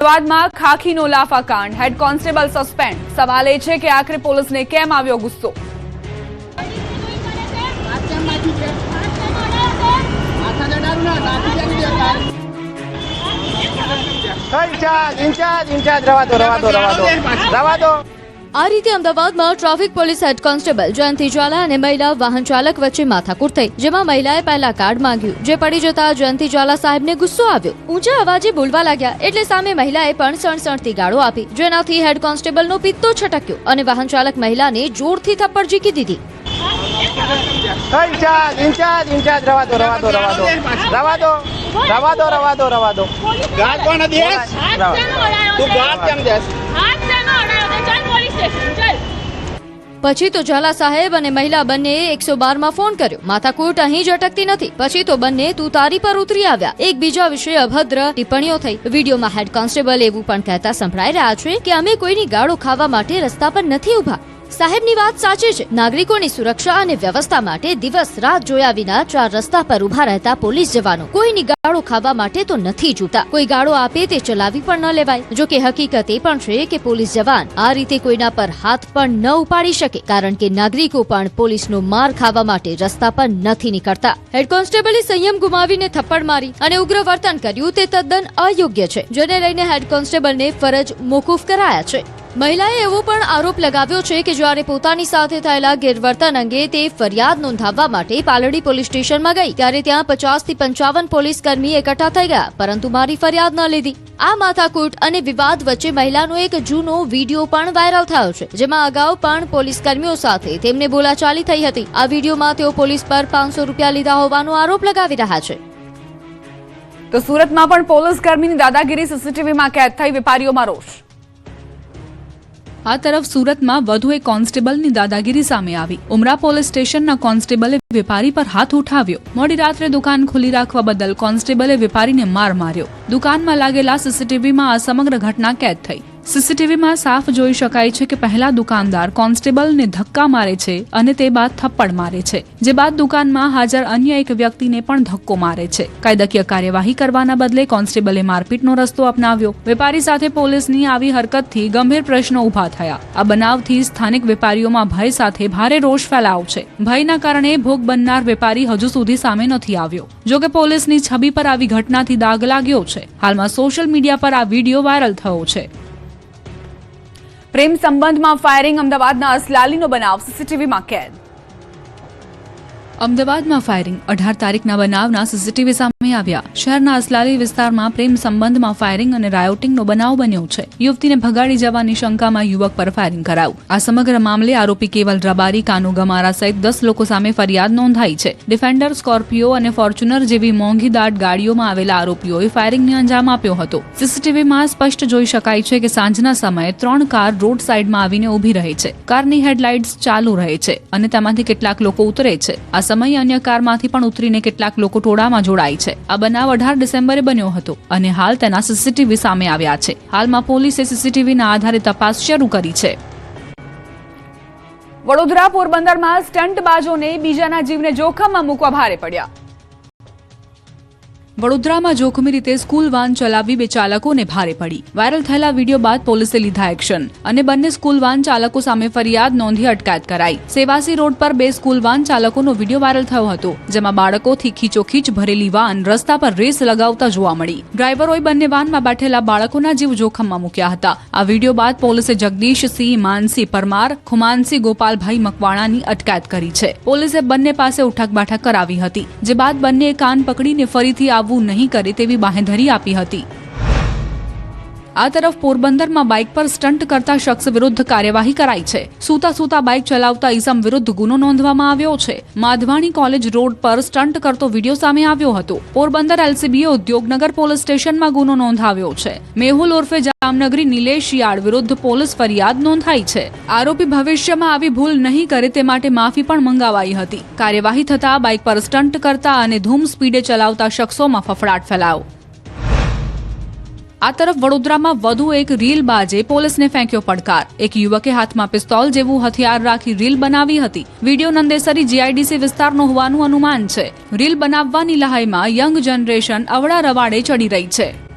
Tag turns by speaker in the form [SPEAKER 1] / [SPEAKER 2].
[SPEAKER 1] અમદાવાદમાં ખાખીનો લાફા કાંડ head constable suspend સવાલ એ છે કે આખરે પોલીસને કેમ આવ્યો ગુસ્સો?
[SPEAKER 2] ઇન્ચાર્જ ઇન્ચાર્જ, રવા દો રવા દો રવા દો. રવા દો.
[SPEAKER 3] આ રીતે અમદાવાદમાં traffic police head constable Jayanti Jwala અને મહિલા વાહન ચાલક વચ્ચે માથાકૂટ થઈ જેમાં મહિલાએ પહેલા કાર્ડ માંગ્યું જે પડી જતા જયંતિ જ્વાલા સાહેબને ગુસ્સો આવ્યો. ઊંચા અવાજે બોલવા લાગ્યા એટલે સામે મહિલાએ પણ સણસણતી ગાળો આપી જેનાથી હેડ કોન્સ્ટેબલનો પિત્તો છટક્યો અને વાહન ચાલક મહિલાને જોરથી થપ્પડ ઝીકી દીધી.
[SPEAKER 2] ઇન્ચાર્જ ઇન્ચાર્જ ઇન્ચાર્જ રવા દો રવા દો રવા દો. રવા દો રવા દો રવા દો રવા દો.
[SPEAKER 4] ગાર્ડ કોણ દેશ તું ગાર્ડ કેમ દેશ
[SPEAKER 3] પછી તો ઝાલા સાહેબ અને મહિલા બંનેએ એકસો બારમાં ફોન કર્યો. માથાકૂટ અહીં જ અટકતી નથી. પછી તો બંને તું તારી પર ઉતરી આવ્યા. એકબીજા વિશે અભદ્ર ટિપ્પણીઓ થઈ. વિડીયોમાં હેડ કોન્સ્ટેબલ એવું પણ કહેતા સંભળાઈ રહ્યા છે કે અમે કોઈની ગાળો ખાવા માટે રસ્તા પર નથી ઊભા. સાહેબની વાત સાચી છે. નાગરિકોની સુરક્ષા અને વ્યવસ્થા માટે દિવસ રાત જોયા વિના ચાર રસ્તા પર ઊભા રહેતા પોલીસ જવાનો કોઈની ગાળો ખાવા માટે તો નથી જોતા. કોઈ ગાળો આપે તે ચલાવી પણ ન લેવાય. જો કે હકીકત એ પણ છે કે પોલીસ જવાન આ રીતે કોઈના પર હાથ પણ ન ઉપાડી શકે, કારણ કે નાગરિકો પણ પોલીસનો માર ખાવા માટે રસ્તા પર નથી નીકળતા. હેડ કોન્સ્ટેબલે સંયમ ગુમાવીને થપ્પડ મારી અને ઉગ્ર વર્તન કર્યું તે તદ્દન અયોગ્ય છે. જેને લઈને હેડ કોન્સ્ટેબલને ફરજ મોકૂફ કરાયા છે. મહિલાએ એવો પણ આરોપ લગાવ્યો છે કે જ્યારે પોતાની સાથે થયેલા ગેરવર્તન અંગે તે ફરિયાદ નોંધાવવા માટે પાલડી પોલીસ સ્ટેશનમાં ગઈ, ત્યારે ત્યાં પચાસથી પંચાવન પોલીસ કર્મી એકઠા થઈ ગયા, પરંતુ મારી ફરિયાદ ન લીધી. આ માથાકૂટ અને વિવાદ વચ્ચે મહિલાનો એક જૂનો વીડિયો પણ વાયરલ થયો છે, જેમાં અગાઉ પણ પોલીસ કર્મીઓ સાથે તેમને બોલાચાલી થઈ હતી. આ વિડીયોમાં તેઓ પોલીસ પર પાંચસો રૂપિયા લીધા હોવાનો આરોપ લગાવી રહ્યા છે.
[SPEAKER 1] તો સુરતમાં પણ પોલીસ કર્મીની દાદાગીરી સીસીટીવીમાં કેદ થઈ, વેપારીઓમાં રોષ.
[SPEAKER 5] આ તરફ સુરતમાં વધુ એક કોન્સ્ટેબલની દાદાગીરી સામે આવી. ઉમરા પોલીસ સ્ટેશનના કોન્સ્ટેબલે વેપારી પર હાથ ઉઠાવ્યો. મોડી રાત્રે દુકાન ખુલ્લી રાખવા બદલ કોન્સ્ટેબલે વેપારીને માર માર્યો. દુકાનમાં લાગેલા સીસીટીવીમાં આ સમગ્ર ઘટના કેદ થઈ. સીસીટીવીમાં સાફ જોઈ શકાય છે કે પહેલા દુકાનદાર કોન્સ્ટેબલને ધક્કા મારે છે અને તે બાદ થપ્પડ મારે છે. જે બાદ દુકાનમાં હાજર અન્ય એક વ્યક્તિને પણ ધક્કો મારે છે. કાયદાકીય કાર્યવાહી કરવાના બદલે કોન્સ્ટેબલે મારપીટનો રસ્તો અપનાવ્યો. વેપારી સાથે પોલીસની આવી હરકતથી ગંભીર પ્રશ્નો ઊભા થયા. આ બનાવથી સ્થાનિક વેપારીઓમાં ભય સાથે ભારે રોષ ફેલાવ છે. ભયના કારણે ભોગ બનનાર વેપારી હજુ સુધી સામે નથી આવ્યો. જો કે પોલીસની છબી પર આવી ઘટનાથી દાગ લાગ્યો છે. હાલમાં સોશિયલ મીડિયા પર આ વીડિયો વાયરલ થયો છે.
[SPEAKER 1] પ્રેમ સંબંધમાં ફાયરિંગ અમદાવાદના અસલાલીનો બનાવ સીસીટીવીમાં કેદ.
[SPEAKER 5] અમદાવાદમાં ફાયરિંગ અઢાર તારીખના બનાવના સીસીટીવી સામે આવ્યા. શહેરના અસલાલી વિસ્તારમાં પ્રેમ સંબંધમાં ફાયરિંગ અને રાયોટિંગનો બનાવ બન્યો છે. યુવતીને ભગાડી જવાની શંકામાં યુવક પર ફાયરિંગ કરાયું. આ સમગ્ર મામલે આરોપી કેવલ રબારી, કાનુ ગમારા સહિત દસ લોકો સામે ફરિયાદ નોંધાઈ છે. ડિફેન્ડર સ્કોર્પિયો અને ફોર્ચ્યુનર જેવી મોંઘી દાટ ગાડીઓમાં આવેલા આરોપીઓએ ફાયરિંગને અંજામ આપ્યો હતો. સીસીટીવીમાં સ્પષ્ટ જોઈ શકાય છે કે સાંજના સમયે ત્રણ કાર રોડ સાઈડમાં આવીને ઊભી રહે છે. કારની હેડલાઇટ્સ ચાલુ રહે છે અને તેમાંથી કેટલાક લોકો ઉતરે છે. આ સમયે અન્ય કારમાંથી પણ ઉતરીને કેટલાક લોકો ટોળામાં જોડાય છે. આ બનાવ અઢાર ડિસેમ્બરે બન્યો હતો અને હાલ તેના સીસીટીવી સામે આવ્યા છે. હાલમાં પોલીસે સીસીટીવીના આધારે તપાસ શરૂ કરી છે.
[SPEAKER 1] વડોદરા પોરબંદરમાં સ્ટંટબાજોને બીજાના જીવને જોખમમાં મૂકવા ભારે પડ્યા.
[SPEAKER 5] વડોદરામાં જોખમી રીતે સ્કૂલ વાન ચલાવી બે ચાલકોને ભારે પડી. વાયરલ થયેલા વીડિયો બાદ પોલીસે લીધા એક્શન. અને બંને સ્કૂલ વાન ચાલકો સામે ફરિયાદ નોંધી અટકાયત કરાઈ. સેવાસી રોડ પર બે સ્કૂલ વાન ચાલકોનો વીડિયો વાયરલ થયો હતો, જેમાં બાળકોથી ખીચોખીચ ભરેલી વાન રસ્તા પર રેસ લગાવતા જોવા મળી. ડ્રાઈવરોએ બંને વાનમાં બેઠેલા બાળકોના જીવ જોખમમાં મૂક્યા હતા. આ વીડિયો બાદ પોલીસે જગદીશસિંહ માનસી પરમાર ખુમાનસિંહ ગોપાલભાઈ મકવાણાની અટકાયત કરી છે. પોલીસે બંને પાસે ઉઠક બાઠક કરાવી હતી, જે બાદ બંને કાન પકડીને ફરીથી આવવું નહીં કરે તેવી બાંહેધરી આપી હતી. આ તરફ પોરબંદરમાં બાઇક પર સ્ટંટ કરતા શખ્સ વિરુદ્ધ કાર્યવાહી કરાઈ છે. સૂતા સૂતા બાઇક ચલાવતા ઇસમ વિરુદ્ધ ગુનો નોંધવામાં આવ્યો છે. માધવાણી કોલેજ રોડ પર સ્ટંટ કરતો વીડિયો સામે આવ્યો હતો. પોરબંદર એલસીબીએ ઉદ્યોગનગર પોલીસ સ્ટેશનમાં ગુનો નોંધાવ્યો છે. મેહુલ ઉર્ફે જામનગરી નિલેશ યાળ વિરુદ્ધ પોલીસ ફરિયાદ નોંધાઈ છે. આરોપી ભવિષ્યમાં આવી ભૂલ નહીં કરે તે માટે માફી પણ મંગાવાઈ હતી. કાર્યવાહી થતા બાઇક પર સ્ટંટ કરતા અને ધૂમ સ્પીડે ચલાવતા શખ્સોમાં ફફડાટ ફેલાયો. આ તરફ વડોદરામાં વધુ એક રીલ બાજે પોલીસને ફેંક્યો પડકાર. એક યુવકે હાથમાં પિસ્તોલ જેવું હથિયાર રાખી રીલ બનાવી હતી. વીડિયો નંદેસરી જીઆઈડીસી વિસ્તારનો હોવાનું અનુમાન છે. રીલ બનાવવાની લહાઈમાં યંગ જનરેશન અવડા રવાડે ચડી રહી છે.